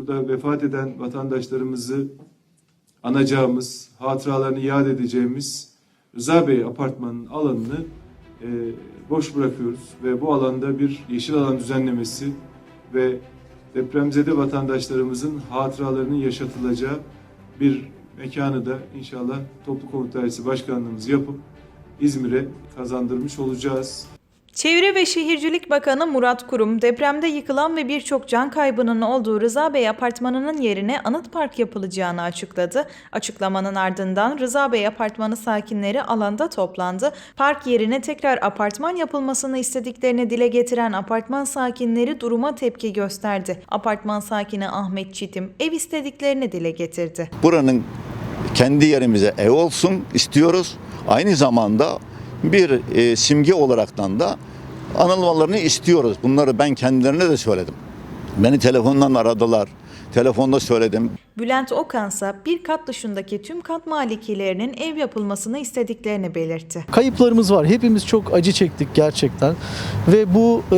burada vefat eden vatandaşlarımızı anacağımız, hatıralarını yad edeceğimiz Rıza Bey apartmanının alanını e, boş bırakıyoruz ve bu alanda bir yeşil alan düzenlemesi ve depremzede vatandaşlarımızın hatıralarının yaşatılacağı bir mekanı da inşallah Toplu Konut Başkanlığımız yapıp İzmir'e kazandırmış olacağız. Çevre ve Şehircilik Bakanı Murat Kurum, depremde yıkılan ve birçok can kaybının olduğu Rıza Bey apartmanının yerine anıt park yapılacağını açıkladı. Açıklamanın ardından Rıza Bey apartmanı sakinleri alanda toplandı. Park yerine tekrar apartman yapılmasını istediklerini dile getiren apartman sakinleri duruma tepki gösterdi. Apartman sakini Ahmet Çitim ev istediklerini dile getirdi. buranın kendi yerimize ev olsun istiyoruz. Aynı zamanda bir e, simge olaraktan da anılmalarını istiyoruz. Bunları ben kendilerine de söyledim. Beni telefondan aradılar. Telefonda söyledim. Bülent Okansa bir kat dışındaki tüm kat malikilerinin ev yapılmasını istediklerini belirtti. Kayıplarımız var. Hepimiz çok acı çektik gerçekten. Ve bu e,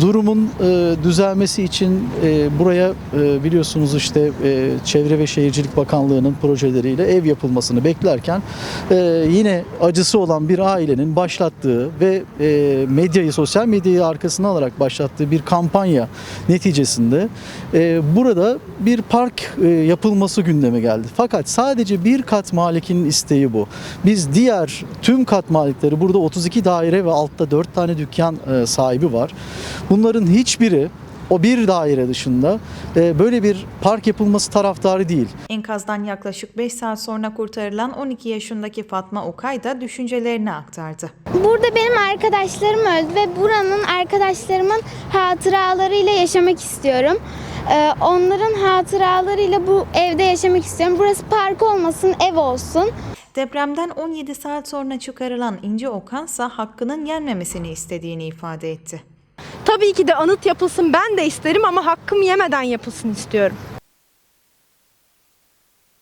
durumun e, düzelmesi için e, buraya e, biliyorsunuz işte e, Çevre ve Şehircilik Bakanlığı'nın projeleriyle ev yapılmasını beklerken e, yine acısı olan bir ailenin başlattığı ve e, medyayı, sosyal medyayı arkasına alarak başlattığı bir kampanya neticesinde e, burada bir park e, yapılması gündeme geldi. Fakat sadece bir kat malikinin isteği bu. Biz diğer tüm kat malikleri burada 32 daire ve altta 4 tane dükkan e, sahibi var. Bunların hiçbiri o bir daire dışında e, böyle bir park yapılması taraftarı değil. Enkazdan yaklaşık 5 saat sonra kurtarılan 12 yaşındaki Fatma Okay da düşüncelerini aktardı. Burada benim arkadaşlarım öldü ve buranın arkadaşlarımın hatıralarıyla yaşamak istiyorum. Ee, onların hatıralarıyla bu evde yaşamak istiyorum. Burası park olmasın, ev olsun. Depremden 17 saat sonra çıkarılan İnci Okansa hakkının yenmemesini istediğini ifade etti. Tabii ki de anıt yapılsın ben de isterim ama hakkım yemeden yapılsın istiyorum.